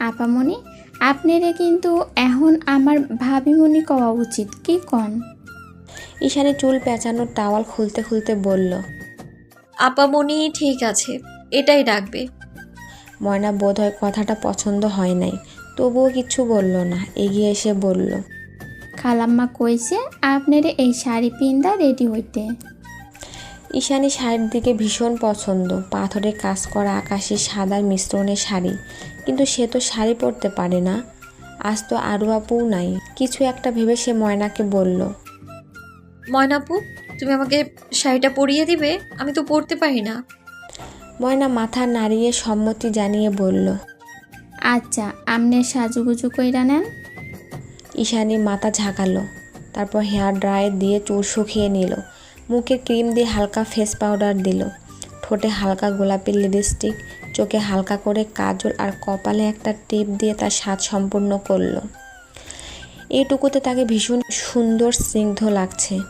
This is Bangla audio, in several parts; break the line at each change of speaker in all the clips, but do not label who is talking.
আপামনি আপনারে কিন্তু এখন আমার ভাবিমনি কওয়া উচিত। কি কন?
ঈশানী চুল পেঁচানোর টাওয়াল খুলতে খুলতে বলল
আপামনি ঠিক আছে এটাই ডাকবে
ময়না বোধহয় কথাটা পছন্দ হয় নাই তবুও কিছু বলল না এগিয়ে এসে বলল
খালাম্মা কইছে আপনারে এই শাড়ি পিন্দা রেডি হইতে।
ঈশানী শাড়ির দিকে ভীষণ পছন্দ। পাথরে কাজ করা আকাশি সাদার মিশ্রণের শাড়ি। কিন্তু সে তো শাড়ি পরতে পারে না। আজ তো আরু আপুও নাই। কিছু একটা ভেবে সে ময়নাকে বলল
ময়নাপু তুমি আমাকে শাড়িটা পরিয়ে দিবে? আমি তো পরতে পারি না।
ময়না মাথা নাড়িয়ে সম্মতি জানিয়ে বলল
আচ্ছা আমনে সাজুগুজু কইরা নেন।
ঈশানী মাথা ঝাঁকালো। তারপর হেয়ার ড্রায়ার দিয়ে চুল শুকিয়ে নিল। মুখে ক্রিম দিয়ে হালকা ফেস পাউডার দিল। ঠোঁটে হালকা গোলাপি লিপস্টিক চোখে হালকা করে কাজল আর কপালে একটা টিপ দিয়ে তার স্বাদ সম্পূর্ণ করল। এইটুকুতে তাকে ভীষণ সুন্দর স্নিগ্ধ লাগছে।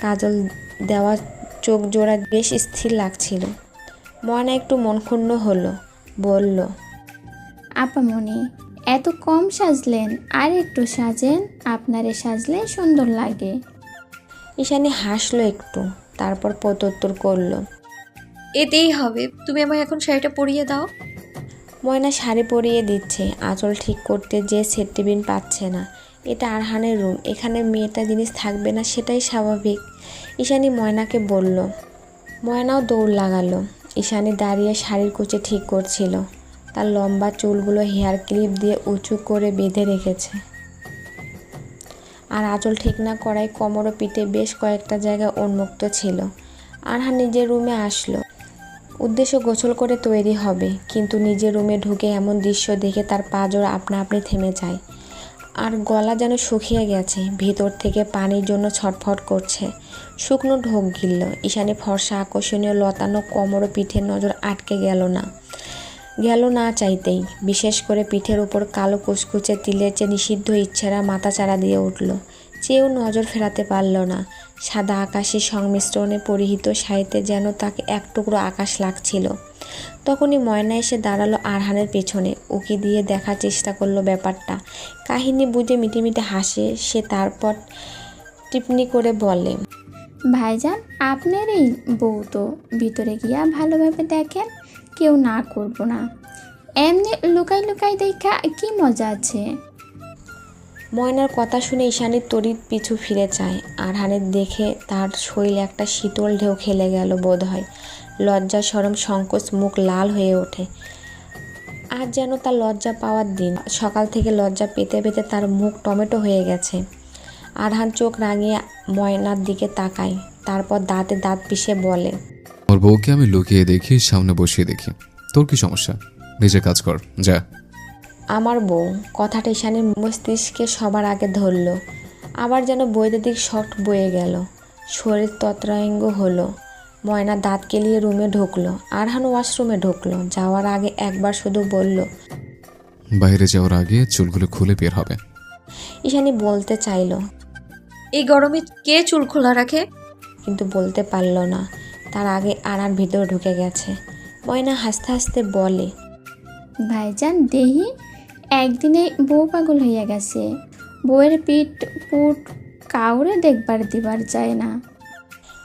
কাজল দেওয়া চোখ জোড়া বেশ স্থির লাগছিল। ময়না একটু মন মনক্ষুণ্ণ হলো, বলল
আপামনি এত কম সাজলেন, আর একটু সাজেন, আপনারে সাজলে সুন্দর লাগে।
ঈশানী হাসলো একটু তারপর প্রত্যুত্তর করল
এতেই হবে। তুমি আমায় এখন শাড়িটা পরিয়ে দাও।
ময়না শাড়ি পরিয়ে দিচ্ছে আঁচল ঠিক করতে যে সেট পাচ্ছে না। এটা আরহানের রুম এখানে মেয়েটা জিনিস থাকবে না সেটাই স্বাভাবিক। ঈশানী ময়নাকে বলল ময়নাও দৌড় লাগালো। ঈশানী দাঁড়িয়ে শাড়ির কুচি ঠিক করছিল তার লম্বা চুলগুলো হেয়ার ক্লিপ দিয়ে উঁচু করে বেঁধে রেখেছে। আর আঁচল ঠিক না করায় কোমর ও পিঠে বেশ কয়েকটা জায়গা উন্মুক্ত ছিল। আরহান নিজের রুমে আসলো। উদ্দেশ্য গোসল করে তৈরি হবে, কিন্তু নিজের রুমে ঢুকে এমন দৃশ্য দেখে তার পা পাজর আপনা আপনি থেমে যায়। আর গলা যেন শুকিয়ে গেছে, ভিতর থেকে পানির জন্য ছটফট করছে। শুকনো ঢোক গিলল। ঈশানী ফর্সা আকর্ষণীয় লতানো কোমর পিঠের নজর আটকে গেল না। গেল না চাইতেই, বিশেষ করে পিঠের উপর কালো কুচকুচে তিলের চেয়ে নিষিদ্ধ ইচ্ছেরা মাথাচাড়া দিয়ে উঠল। চেয়েও নজর ফেরাতে পারল না। সাদা আকাশের সংমিশ্রণে পরিহিত শাড়িতে যেন তাকে এক টুকরো আকাশ লাগছিল। তখনই ময়না এসে দাঁড়াল আরহানের পেছনে, উকি দিয়ে দেখার চেষ্টা করল ব্যাপারটা। কাহিনী বুঝে মিটিমিটি হাসে, সে তারপর টিপ্নি করে বলে,
ভাইজান, আপনার এই বউ তো ভিতরে গিয়া ভালোভাবে দেখেন। কেউ না করব না। এমনি লুকাই লুকাই দেখা কি মজা আছে?
ময়নার কথা শুনে ঈশানীর তড়িৎ পিছু ফিরে চায় আর আরহানের দেখে তার শরীরে একটা শীতল ঢেউ খেলে গেল বোধ হয় লজ্জা সরম সংকোচ মুখ লাল হয়ে ওঠে। আজ যেন তার লজ্জা পাওয়ার দিন। সকাল থেকে লজ্জা পেতে পেতে তার মুখ টমেটো হয়ে গেছে। আরহান চোখ রাঙিয়ে ময়নার দিকে তাকায়। তারপর দাঁতে দাঁত পিষে বলে
বউকে আমি লুকিয়ে দেখি সামনে বসিয়ে দেখি। তোর কি সমস্যা? নিজে কাজ কর যা।
আমার বউ কথাটা ঈশানীর মস্তিষ্কে সবার আগে ধরল। আবার যেন বৈদ্যুতিক শট বয়ে গেল। শরীর তত্রাঙ্গ হলো। ময়না দাঁত কেলিয়ে রুমে ঢুকলো। আর আরহান ওয়াশরুমে ঢুকলো। যাওয়ার আগে একবার শুধু বলল
বাইরে যাওয়ার আগে চুলগুলো খুলে বের হবে।
ঈশানী বলতে চাইলো
এই গরমে কে চুল খোলা রাখে?
কিন্তু বলতে পারল না। তার আগে আড়ার ভিতরে ঢুকে গেছে। ময়না হাসতে হাসতে বলে
ভাইজান দেহি একদিনে বউ পাগল হইয়া গেছে। বউয়ের পিঠ পুট কাউরে দেখবার দিবার যায় না।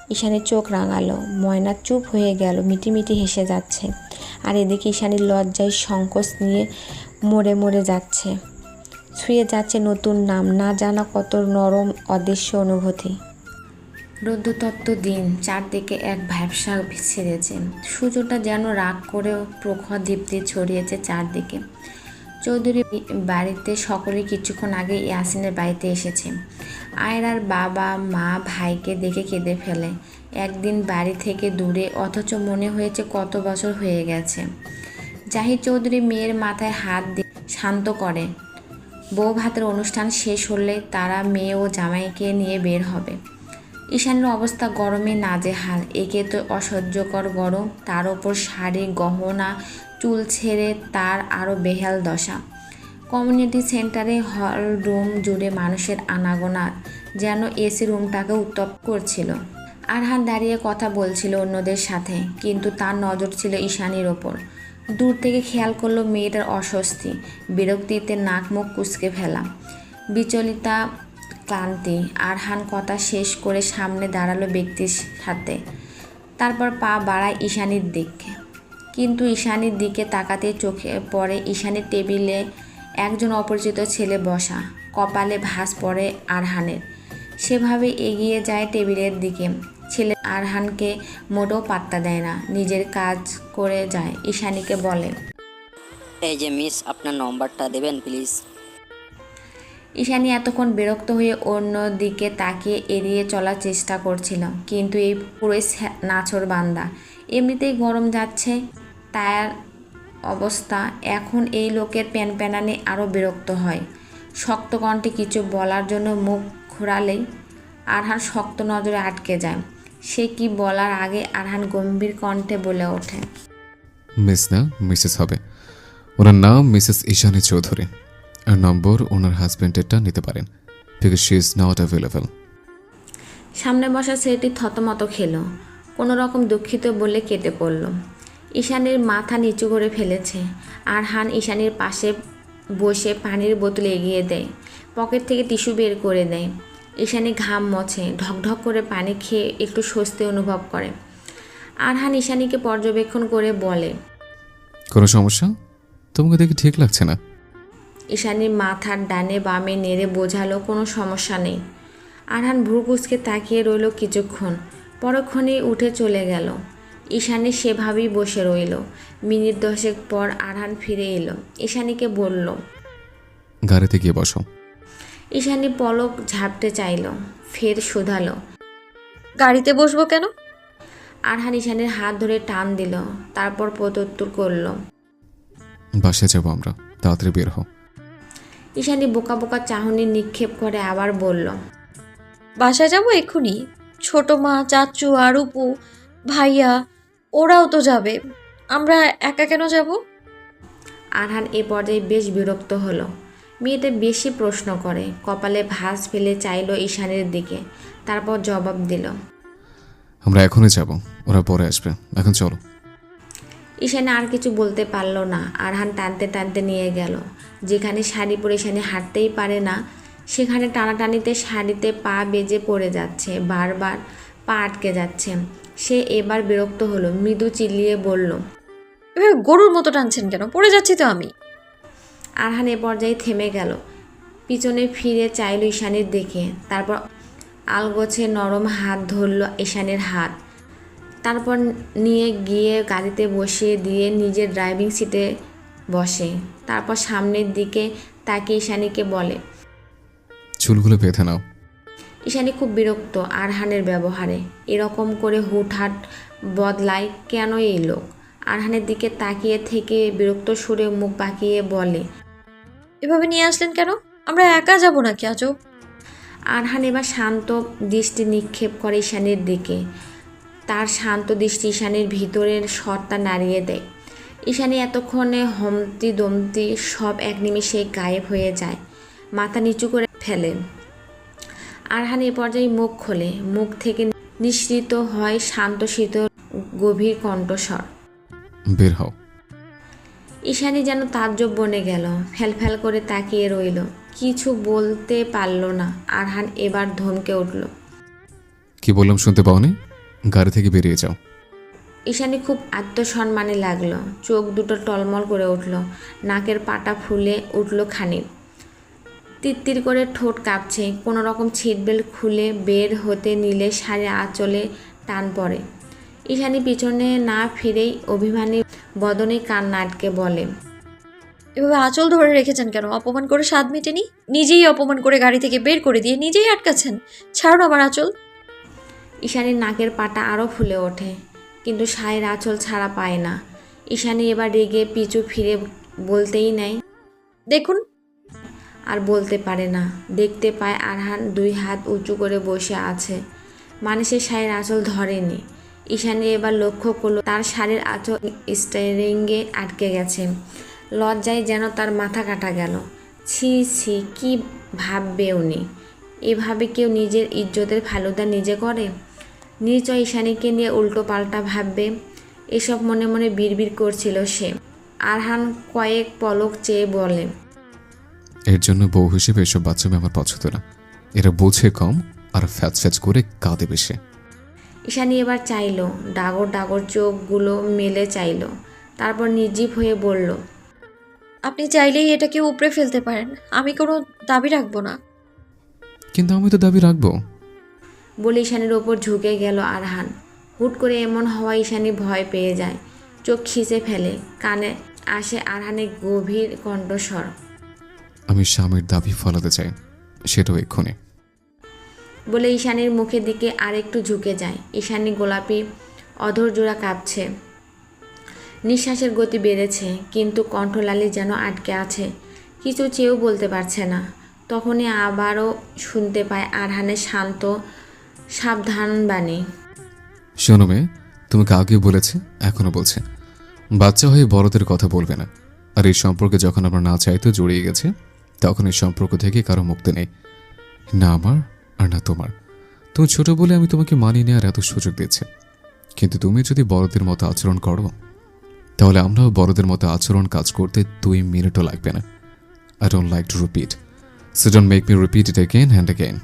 ঈশানী চোখ রাঙালো। ময়না চুপ হয়ে গেল মিটিমিটি হেসে যাচ্ছে। আর এদিকে ঈশানীর লজ্জায় সংকোচ নিয়ে মরে মরে যাচ্ছে। ছুঁয়ে যাচ্ছে নতুন নাম না জানা কত নরম অদৃশ্য অনুভূতি। রৌদ্রতত্ত্ব দিন চারদিকে এক ভ্যাবসা ছেড়েছে। সূর্যটা যেন রাগ করেও প্রখর দীপ্তি ছড়িয়েছে চারদিকে। চৌধুরী বাড়িতে সকলে কিছুক্ষণ আগে ইয়াসিনের বাড়িতে এসেছে। আয়রার বাবা, মা, ভাইকে দেখে কেঁদে ফেলে। একদিন বাড়ি থেকে দূরে, অথচ মনে হয়েছে কত বছর হয়ে গেছে। জাহিদ চৌধুরী মেয়ের মাথায় হাত দিয়ে শান্ত করে। বউ ভাতের অনুষ্ঠান শেষ হলে তারা মেয়ে ও জামাইকে নিয়ে বের হবে। ঈশানের অবস্থা গরমে নাজেহাল। একে তো অসহ্যকর গরম, তার ওপর শাড়ি গহনা, চুল ছেড়ে তার আরও বেহাল দশা। কমিউনিটি সেন্টারে হল রুম জুড়ে মানুষের আনাগোনা, যেন এসি রুমটাকে উত্তপ্ত করছিল। আরহান দাঁড়িয়ে কথা বলছিল অন্যদের সাথে, কিন্তু তার নজর ছিল ঈশানীর ওপর। দূর থেকে খেয়াল করল মেয়েটার অস্বস্তি, বিরক্তিতে নাক মুখ কুচকে ফেলা। বিচলিতা ক্লান্তি। আরহান কথা শেষ করে সামনে দাঁড়াল ব্যক্তির সাথে। তারপর পা বাড়ায় ঈশানির দিকে। কিন্তু ঈশানির দিকে তাকাতে চোখে পড়ে ঈশানীর টেবিলে একজন অপরিচিত ছেলে বসা। কপালে ভাঁজ পড়ে আরহানের। সেভাবে এগিয়ে যায় টেবিলের দিকে। ছেলে আরহানকে মোটেও পাত্তা দেয় না। নিজের কাজ করে যায়। ঈশানীকে বলে,
এই যে মিস, আপনার নম্বরটা দেবেন, প্লিজ।
ঈশানী এতক্ষণ বিরক্ত হয়ে অন্য দিকে তাকিয়ে এড়িয়ে চলার চেষ্টা করছিল। কিন্তু এই পুরোই ছ্যা- নাছোড় বান্দা। এমনিতেই গরম যাচ্ছে তার অবস্থা। এখন এই লোকের প্যান প্যানপ্যানানি আরও বিরক্ত হয়। শক্ত কণ্ঠে কিছু বলার জন্য মুখ ঘোরালেই আরহান শক্ত নজরে আটকে যায়। সে কি বলার আগে আরহান গম্ভীর কণ্ঠে বলে ওঠে।
মিস না, মিসেস হবে। ওনার নাম মিসেস ঈশানী চৌধুরী। নম্বর ওনার হাজব্যান্ডেরটা নিতে পারেন because she is not available
সামনে বসা ছেলেটি থতমত খেলো কোনো রকম দুঃখিত বলে কেটে পড়ল। ঈশানের মাথা নিচু করে ফেলেছে আর হান ঈশানীর পাশে বসে পানির বোতল এগিয়ে দেয় পকেট থেকে টিস্যু বের করে দেয়। ঈশানি ঘাম মোছে ঢকঢক করে পানি খেয়ে একটু স্বস্তি অনুভব করে। আরহান ঈশানীকে পর্যবেক্ষণ করে বলে
কোনো সমস্যা? তোমাকে দেখে ঠিক লাগছে না।
ঈশানীর মাথার ডানে বামে নেড়ে বোঝালো কোনো সমস্যা নেই। আরহান ভ্রু কুচকে তাকিয়ে রইল কিছুক্ষণ পরক্ষণেই উঠে চলে গেল। ঈশানী সেভাবেই বসে রইল। মিনিট দশেক পর আরহান ফিরে এলো। ঈশানীকে বলল
গাড়িতে গিয়ে বসো।
ঈশানী পলক ঝাপটে চাইল ফের শোধালো
গাড়িতে বসবো কেন?
আরহান ঈশানীর হাত ধরে টান দিল তারপর প্রত্যুত্তর করল
বাসে যাব আমরা তাড়াতাড়ি বের হও।
ঈশানী বোকা বোকা চাহনি নিক্ষেপ করে আবার বলল
বাসায় যাব এক্ষুনি ছোট মা চাচু আর উপু ভাইয়া ওরাও তো যাবে। আমরা একা কেন যাব?
আরহান এ পর্যায়ে বেশ বিরক্ত হলো। মেয়েটা বেশি প্রশ্ন করে কপালে ভাঁজ ফেলে চাইল ঈশানের দিকে তারপর জবাব দিল
আমরা এখনই যাব ওরা পরে আসবে। এখন চলো।
ঈশানে আর কিছু বলতে পারল না। আরহান টানতে টানতে নিয়ে গেল। যেখানে শাড়ি পরে ঈশানে হাঁটতেই পারে না সেখানে টানাটানিতে শাড়িতে পা বেজে পড়ে যাচ্ছে বারবার পা আটকে যাচ্ছে। সে এবার বিরক্ত হলো মৃদু চিল্লিয়ে বলল
এভাবে গরুর মতো টানছেন কেন? পড়ে যাচ্ছি তো আমি।
আরহান এ পর্যায়ে থেমে গেল। পিছনে ফিরে চাইল ঈশানের দিকে। তারপর আলগোছে নরম হাত ধরল ঈশানের হাত। তারপর নিয়ে গিয়ে গাড়িতে বসিয়ে দিয়ে নিজের ড্রাইভিং সিটে বসে। তারপর সামনের দিকে তাকে ঈশানীকে বলে
চুলগুলো বেঁধে নাও।
ঈশানী খুব বিরক্ত আরহানের ব্যবহারে। এরকম করে হুটহাট বদলায় কেন এই লোক? আরহানের দিকে তাকিয়ে থেকে বিরক্ত সুরে মুখ বাঁকিয়ে বলে
এভাবে নিয়ে আসলেন কেন? আমরা একা যাব নাকি আজব
আরহান এবার শান্ত দৃষ্টি নিক্ষেপ করে ঈশানের দিকে। তার শান্ত দৃষ্টি ঈশানের ভিতরের সত্তা নাড়িয়ে দেয়। ঈশানী এতক্ষণে হমতি দমতি সব এক নিমিষে গায়েব হয়ে যায়। মাথা নিচু করে ফেলেন আরহান এ পর্যায়ে মুখ খোলে। মুখ থেকে নিঃসৃত হয় শান্ত শীত গভীর কণ্ঠস্বর।
বের হও।
ঈশানী যেন তাজ্জব বনে গেল। ফ্যাল করে তাকিয়ে রইল। কিছু বলতে পারল না। আরহান এবার ধমকে উঠল।
কি বললাম শুনতে পাওনি? গাড়ি থেকে বেরিয়ে যাও।
ঈশানী খুব আত্মসম্মানে লাগল। চোখ দুটো টলমল করে উঠল। নাকের পাটা ফুলে উঠল খানি তিত্তির করে ঠোঁট কাঁপছে। কোনো রকম ছিটবেল্ট খুলে বের হতে নিলে সারে আঁচলে টান পড়ে। ঈশানি পিছনে না ফিরেই অভিমানী বদনে কান্না আটকে বলে
এভাবে আঁচল ধরে রেখেছেন কেন? অপমান করে স্বাদ মেটেনি? নিজেই অপমান করে গাড়ি থেকে বের করে দিয়ে নিজেই আটকাছেন ছাড়ুন আমার আঁচল।
ঈশানীর নাকের পাটা আরও ফুলে ওঠে, কিন্তু সায়ের আঁচল ছাড়া পায় না। ঈশানী এবার রেগে পিছু ফিরে বলতেই নেয়,
দেখুন।
আর বলতে পারে না। দেখতে পায় আরহান দুই হাত উঁচু করে বসে আছে। মানে সে শাড়ির আঁচল ধরেনি। ঈশানী এবার লক্ষ্য করল, তার শাড়ির আঁচল স্টারিংয়ে আটকে গেছে। লজ্জায় যেন তার মাথা কাটা গেল। ছি ছি, কি ভাববে উনি? এভাবে কেউ নিজের ইজ্জতের ফালুদা নিজে করে? নিশ্চয় ঈশানীকে নিয়ে উল্টো পাল্টা ভাববে এসব মনে মনে বিড়বিড় করছিল সে। আরহান কয়েক পলক চেয়ে বলে
এর জন্য বউ হিসেবে এসব বাচ্চামে আমার পছন্দ না। এরা বোঝে কম আর ফ্যাচ ফ্যাচ করে কাঁদে বেশি।
ঈশানী এবার চাইলো ডাগর ডাগর চোখগুলো মেলে চাইলো। তারপর নির্জীব হয়ে বলল
আপনি চাইলেই এটাকে উপড়ে ফেলতে পারেন। আমি কোনো দাবি রাখব না।
কিন্তু আমি তো দাবি রাখব।
বলে ঈশানীর ওপর ঝুঁকে গেল আরহান। হুট করে এমন হওয়া ঈশানী ভয় পেয়ে যায়। চোখ খিসে ফেলে কানে আসে আরহানের গভীর কণ্ঠস্বর।
আমি স্বামীর দাবি ফলাতে চাই সেটাও এক্ষুনি।
বলে ঈশানীর মুখের দিকে আরেকটু ঝুঁকে যায়। ঈশানী গোলাপি অধর জোড়া কাঁপছে। নিঃশ্বাসের গতি বেড়েছে কিন্তু কণ্ঠলালি যেন আটকে আছে। কিছু চেয়েও বলতে পারছে না। তখনই আবারও শুনতে পায় আরহানের শান্ত সাবধান, বাণী।
শোনো মেয়ে তোমাকে আগেও বলেছে, এখনও বলছে। বাচ্চা হয়ে বড়দের কথা বলবে না। আর এই সম্পর্কে যখন আমরা না চাইতে জড়িয়ে গেছে, তখন এই সম্পর্ক থেকে কারও মুক্তি নেই। না আমার আর না তোমার। তুমি ছোট বলে আমি তোমাকে মানিয়ে নেওয়ার এত সুযোগ দিচ্ছি কিন্তু তুমি যদি বড়দের মতো আচরণ করো, তাহলে আমরাও বড়দের মতো আচরণ কাজ করতে দুই মিনিটও লাগবে না। I don't like to repeat so don't make me repeat it again and again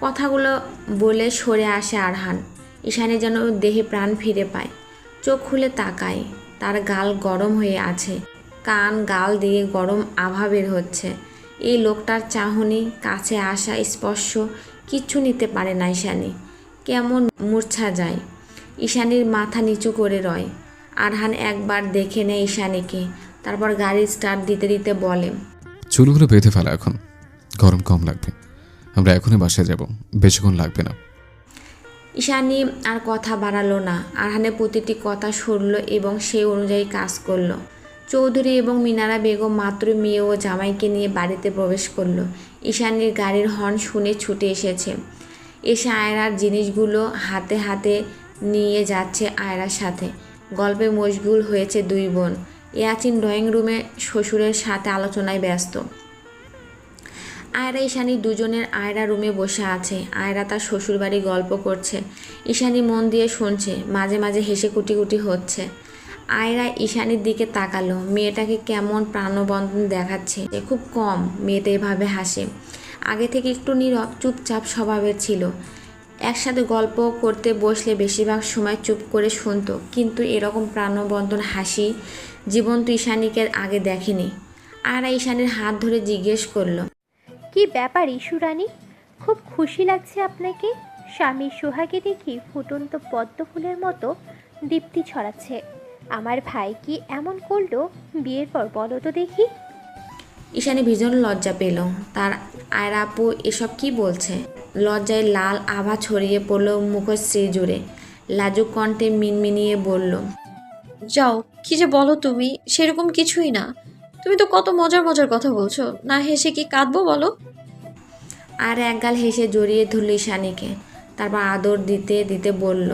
কথাগুলো বলে সরে আসে আরহান। ঈশানী যেন দেহে প্রাণ ফিরে পায়। চোখ খুলে তাকায়। তার গাল গরম হয়ে আছে। কান গাল দিয়ে গরম আভা বের হচ্ছে। এই লোকটার চাহনি, কাছে আসা স্পর্শ কিচ্ছু নিতে পারে না ঈশানি। কেমন মূর্ছা যায়। ঈশানীর মাথা নিচু করে রয়। আরহান একবার দেখে নেয় ঈশানিকে। তারপর গাড়ি স্টার্ট দিতে দিতে বলে,
চুলগুলো বেঁধে ফেলা এখন। গরম কম লাগবে। আমরা এখনই বাসায় যাব। বেশিক্ষণ লাগবে না।
ঈশানী আর কথা বাড়ালো না। আরহানের প্রতিটি কথা শুনল এবং সেই অনুযায়ী কাজ করল। চৌধুরী এবং মিনারা বেগম মাত্র মেয়ে ও জামাইকে নিয়ে বাড়িতে প্রবেশ করল। ঈশানীর গাড়ির হর্ন শুনে ছুটে এসেছে। এসে আয়রার জিনিসগুলো হাতে হাতে নিয়ে যাচ্ছে আয়রার সাথে। গল্পে মশগুল হয়েছে দুই বোন। ইয়াচিন ড্রয়িং রুমে শ্বশুরের সাথে আলোচনায় ব্যস্ত। আয়রা, ঈশানী দুজনের আয়রা রুমে বসে আছে। আয়রা তার শ্বশুরবাড়ি গল্প করছে। ঈশানী মন দিয়ে শুনছে, মাঝে মাঝে হেসে কুটি কুটি হচ্ছে। আয়রা ঈশানীর দিকে তাকালো, মেয়েটাকে কেমন প্রাণবন্ধন দেখাচ্ছে। খুব কম, মেয়েটা এভাবে হাসে। আগে থেকে একটু নীরব, চুপচাপ স্বভাবের ছিল। একসাথে গল্প করতে বসলে বেশিরভাগ সময় চুপ করে শুনতো, কিন্তু এরকম প্রাণবন্ধন, হাসি, জীবন্ত ঈশানীকে আগে দেখেনি। আয়রা ঈশানীর হাত ধরে জিজ্ঞেস করল
কি ব্যাপার ইস্যুরানী খুব খুশি লাগছে আপনাকে। স্বামী সোহাগে দেখি ফুটন্ত পদ্ম ফুলের মতো দীপ্তি ছড়াচ্ছে। আমার ভাই কি এমন করল? বিয়ের পর বলো তো দেখি।
ঈশানী ভীষণ লজ্জা পেল। তার আয়রা আপু এসব কি বলছে? লজ্জায় লাল আভা ছড়িয়ে পড়ল মুখশ্রী জুড়ে লাজুক কণ্ঠে মিনমিনিয়ে বলল
যাও কি যে বলো তুমি সেরকম কিছুই না। তুমি তো কত মজার মজার কথা বলছো। না হেসে কি কাঁদবো বলো?
আর একগাল হেসে জড়িয়ে ধরল ঈশানীকে। তারপর আদর দিতে দিতে বলল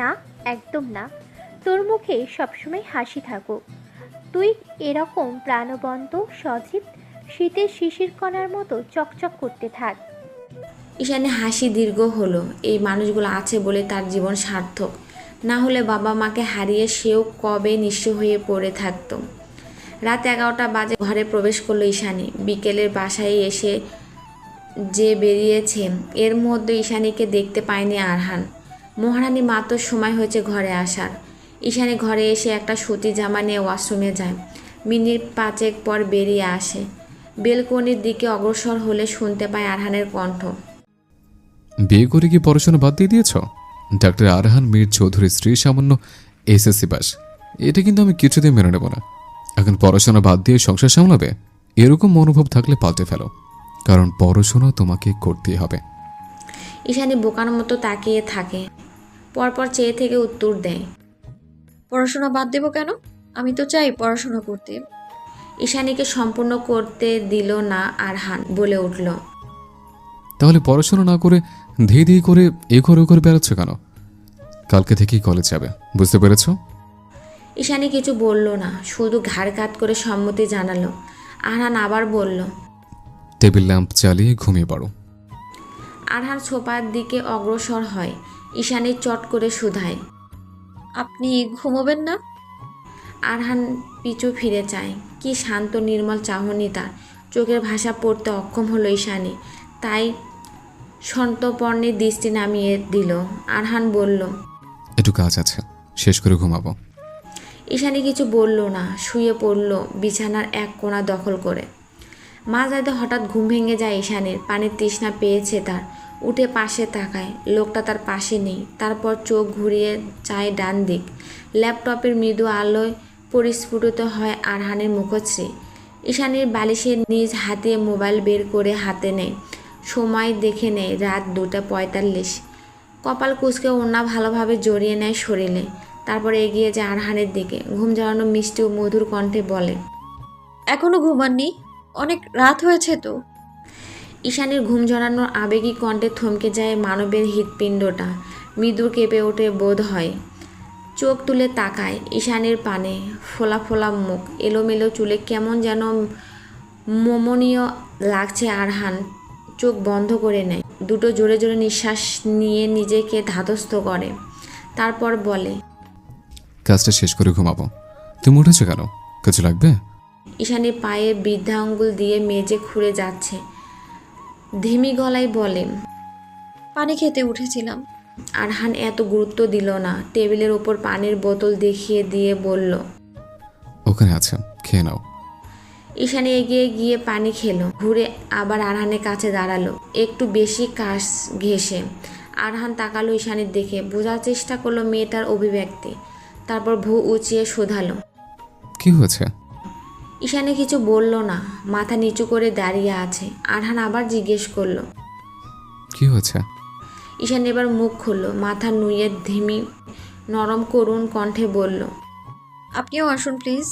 না একদম না। তোর মুখে সবসময় হাসি থাকুক। তুই এরকম প্রাণবন্ত সজীব শীতের শিশির কণার মতো চকচক করতে থাক।
ঈশানী হাসি দীর্ঘ হলো। এই মানুষগুলো আছে বলে তার জীবন সার্থক। না হলে বাবা মাকে হারিয়ে সেও কবে নিঃস্ব হয়ে পড়ে থাকতো। রাত এগারোটা বাজে ঘরে প্রবেশ করল ঈশানী। বিকেলের বাসায় এসে যে বেরিয়েছে এর মধ্যে ঈশানীকে দেখতে পায়নি আরহান। মহারানী মাত্র সময় হয়েছে ঘরে আসার। ঈশানী ঘরে এসে একটা সুতি জামা নিয়ে ওয়াশরুমে যায়। মিনিট পাঁচেক পর বেরিয়ে আসে। বেলকনির দিকে অগ্রসর হলে শুনতে পায় আরহানের কণ্ঠ।
বিয়ে করে কি পড়াশোনা বাদ দিয়ে দিয়েছ? ডাক্তার আরহান মীর চৌধুরীর স্ত্রী সামান্য এসএসসি পাস। এটা কিন্তু আমি কিছুতেই মেনে নেব না। এখন পড়াশোনা বাদ দিয়ে সংসার সামলাবে? এরকম মনোভাব থাকলে পাল্টে ফেলো। কারণ পড়াশোনা তোমাকে করতেই হবে।
ঈশানী বোকার মতো তাকিয়ে থাকে। পরপর চেয়ে থেকে উত্তর দেয়।
পড়াশোনা বাদ দেবো কেন? আমি তো চাই পড়াশোনা করতে।
ঈশানীকে সম্পূর্ণ করতে দিল না আর হান বলে উঠল
তাহলে পড়াশোনা না করে ধীরে ধীরে করে এ করে ও করে বেড়াচ্ছ কেন? কালকে থেকেই কলেজ যাবে বুঝতে পেরেছ?
ঈশানী কিছু বলল না শুধু ঘাড় কাত করে সম্মতি জানালো। আরহান আবার বলল
টেবিল ল্যাম্প চালিয়ে ঘুমিয়ে পড়ো।
আরহান সোফার দিকে অগ্রসর হয় ঈশানী চট করে শুধায়।
আপনি ঘুমোবেন না?
আরহান পিছু ফিরে চায় কি শান্ত নির্মল চাহনি তার। চোখের ভাষা পড়তে অক্ষম হলো ঈশানী তাই সন্তপর্ণে দৃষ্টি নামিয়ে দিল। আরহান বলল
একটু কাজ আছে শেষ করে ঘুমাবো।
ঈশানী কিছু বলল না, শুয়ে পড়ল বিছানার এক কোণা দখল করে। মাঝরাতে হঠাৎ ঘুম ভেঙে যায় ঈশানীর, পানির তৃষ্ণা পেয়েছে তার। উঠে পাশে তাকায়, লোকটা তার পাশে নেই। তারপর চোখ ঘুরিয়ে চায় ডান দিক। ল্যাপটপের মৃদু আলোয় পরিস্ফুটিত হয় আরহানের মুখশ্রী। ঈশানীর বালিশের নিজ হাতে মোবাইল বের করে হাতে নেয়। সময় দেখে নেয় রাত দুটা পঁয়তাল্লিশ। কপাল কুচকে ওনা ভালোভাবে জড়িয়ে নেয় শরীরে। তারপরে এগিয়ে যায় আরহানের দিকে। ঘুম জড়ানো মিষ্টি ও মধুর কণ্ঠে বলে,
এখনও ঘুমাননি? অনেক রাত হয়েছে তো?
ঈশানীর ঘুম জড়ানোর আবেগী কণ্ঠে থমকে যায় মানবের হৃৎপিণ্ডটা। মৃদু কেঁপে ওঠে বোধ হয়। চোখ তুলে তাকায় ঈশানীর পানে। ফোলা ফোলা মুখ, এলোমেলো চুলে কেমন যেন মমনীয় লাগছে আরহান। চোখ বন্ধ করে নেয়। দুটো জোরে জোরে নিঃশ্বাস নিয়ে নিজেকে ধাতস্থ করে। তারপর বলে
কাজটা শেষ করে ঘুমাবো। তুমি উঠেছো কেন? কিছু লাগবে?
ঈশানীর পায়ে বৃদ্ধা আঙ্গুল দিয়ে মেজে খুঁড়ে যাচ্ছে। ধিমি গলায় বলে
পানি খেতে উঠেছিলাম।
আরহান এত গুরুত্ব দিল না। টেবিলের ওপর পানির বোতল দেখিয়ে দিয়ে বলল
ওখানে আছে খেয়ে নাও।
ঈশানী এগিয়ে গিয়ে পানি খেলো। ঘুরে আবার আরহানের কাছে দাঁড়াল। একটু বেশি কাশ ঘেসে আরহান তাকালো ঈশানীর দেখে বোঝার চেষ্টা করল মেয়েটার অভিব্যক্তি। তারপর ভু উঁচিয়ে শোধালো।
কি হয়েছে?
ঈশানী কিছু বলল না মাথা নিচু করে দাঁড়িয়ে আছে। আরহান আবার জিজ্ঞেস করল।
কি হয়েছে?
ঈশান এবার মুখ খুললো মাথা নুয়ে ধিমি নরম করুণ কণ্ঠে বলল
আপনিও আসুন প্লিজ।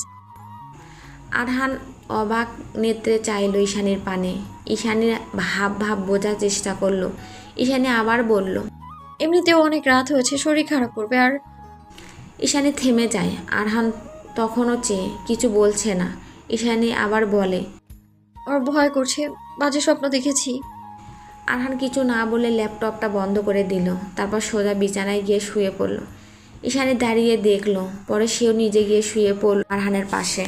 আরহান অবাক নেত্রে চাইল ঈশানীর পানে। ঈশানীর ভাব ভাব বোঝার চেষ্টা করল। ঈশানী আবার বলল
এমনিতেও অনেক রাত হয়েছে শরীর খারাপ করবে আর
ঈশানী থেমে যায়। আরহান তখনও চেয়ে কিছু বলছে না। ঈশানী আবার বলে
ওর ভয় করছে বাজে স্বপ্ন দেখেছি।
আরহান কিছু না বলে ল্যাপটপটা বন্ধ করে দিল। তারপর সোজা বিছানায় গিয়ে শুয়ে পড়ল। ঈশানী দাঁড়িয়ে দেখল পরে সেও নিজে গিয়ে শুয়ে পড়ল আরহানের পাশে।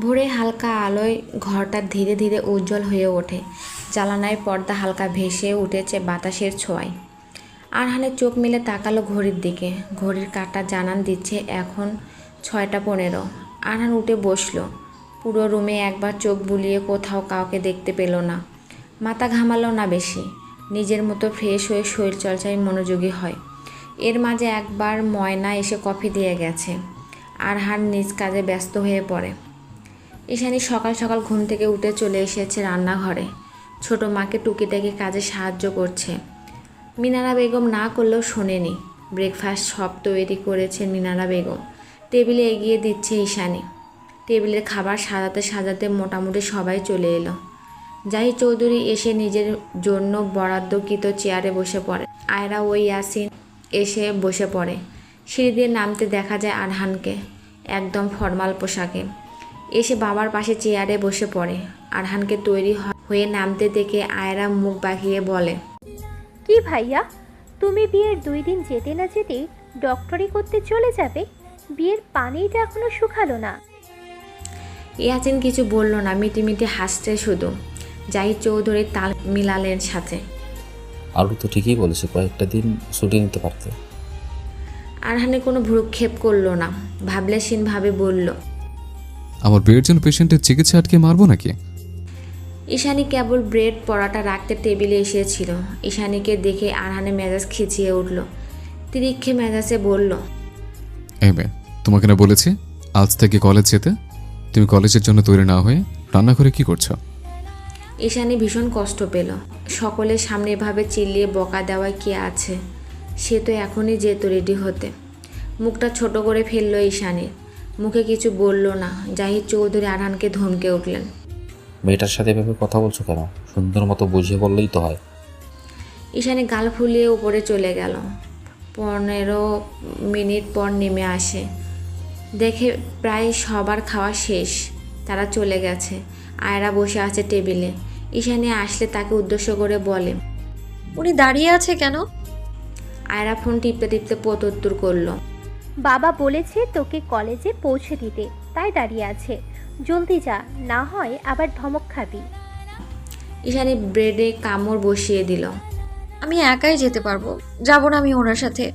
ভোরে হালকা আলোয় ঘরটা ধীরে ধীরে উজ্জ্বল হয়ে ওঠে। জ্বালানায় পর্দা হালকা ভেসে উঠেছে বাতাসের ছোঁয়ায়। আরহানের চোখ মেলে তাকালো ঘড়ির দিকে। ঘড়ির কাঁটা জানান দিচ্ছে এখন ছয়টা পনেরো। আরহান উঠে বসল। পুরো রুমে একবার চোখ বুলিয়ে কোথাও কাউকে দেখতে পেল না। মাথা ঘামালো না বেশি। নিজের মতো ফ্রেশ হয়ে শরীর চর্চায় মনোযোগী হয়। এর মাঝে একবার ময়না এসে কফি দিয়ে গেছে। আরহান নিজ কাজে ব্যস্ত হয়ে পড়ে। ঈশানী সকাল সকাল ঘুম থেকে উঠে চলে এসেছে রান্নাঘরে। ছোট মাকে টুকিটাকি কাজে সাহায্য করছে। মিনারা বেগম না করলেও শোনেনি। ব্রেকফাস্ট সব তৈরি করেছে মিনারা বেগম। টেবিলে এগিয়ে দিচ্ছে ঈশানী। টেবিলের খাবার সাজাতে সাজাতে মোটামুটি সবাই চলে এলো। জাহি চৌধুরী এসে নিজের জন্য বরাদ্দকৃত চেয়ারে বসে পড়ে। আয়রা ও ইয়াসিন এসে বসে পড়ে। সিঁড়ি দিয়ে নামতে দেখা যায় আরহানকে, একদম ফর্মাল পোশাকে। এসে বাবার পাশে চেয়ারে বসে পড়ে। আরহানকে তৈরি হয়ে নামতে দেখে আয়রা মুখ বাঁকিয়ে বলে
কি ভাইয়া? তুমি বিয়ের দুই দিন যেতে না যেতেই ডক্টরি করতে চলে যাবে? বিয়ের পানিটা এখনও শুকালো না।
ইয়াসিন কিছু বলল না মিটি মিটিমিটি হাসছে শুধু। জাহিদ চৌধুরী তাল মিলালেন সাথে।
আলু তো ঠিকই বলেছে কয়েকটা দিন ছুটি নিতে পারতে।
আরহানে কোনো ভ্রুক্ষেপ করল না। ভাবলেশীন ভাবে বলল
আমার বিয়ের জন্য পেশেন্টের চিকিৎসা আটকে মারবো নাকি?
ঈশানী কেবল ব্রেড পরাটা রাখতে টেবিলে এসেছিল। ঈশানীকে দেখে আরহানে মেজাজ খিচিয়ে উঠল। তিরিক্ষে মেজাজে বলল
এই মেয়ে তোমাকে না বলেছি আজ থেকে কলেজ যেতে? তুমি কলেজের জন্য তৈরি না হয়ে রান্নাঘরে কি করছ?
ঈশানী ভীষণ কষ্ট পেল। সকলের সামনে এভাবে চিল্লিয়ে বকা দেওয়ায় কে আছে? সে তো এখনই যেত রেডি হতে। মুখটা ছোট করে ফেলল ঈশানীর। মুখে কিছু বলল না। জাহিদ চৌধুরী আরহানকে ধমকে উঠলেন।
মেয়েটার সাথে এভাবে কথা বলছো কেন? সুন্দর মতো বুঝিয়ে বললেই তো হয়।
ঈশানী গাল ফুলিয়ে উপরে চলে গেল। পনেরো মিনিট পর নেমে আসে। দেখে প্রায় সবার খাওয়া শেষ। তারা চলে গেছে। আয়রা বসে আছে টেবিলে। ঈশানী আসলে তাকে উদ্দেশ্য করে বলে
উনি দাঁড়িয়ে আছে কেন?
আয়রা ফোন টিপতে টিপতে প্রত্যুত্তর করল
বাবা বলেছে তোকে কলেজে পৌঁছে দিতে তাই দাঁড়িয়ে আছে। জলদি যা, না হয় আবার ধমক খাবি।
ঈশানী ব্রেডে কামড় বসিয়ে দিল।
আমি একাই যেতে পারব, যাব না আমি ওনার সাথে।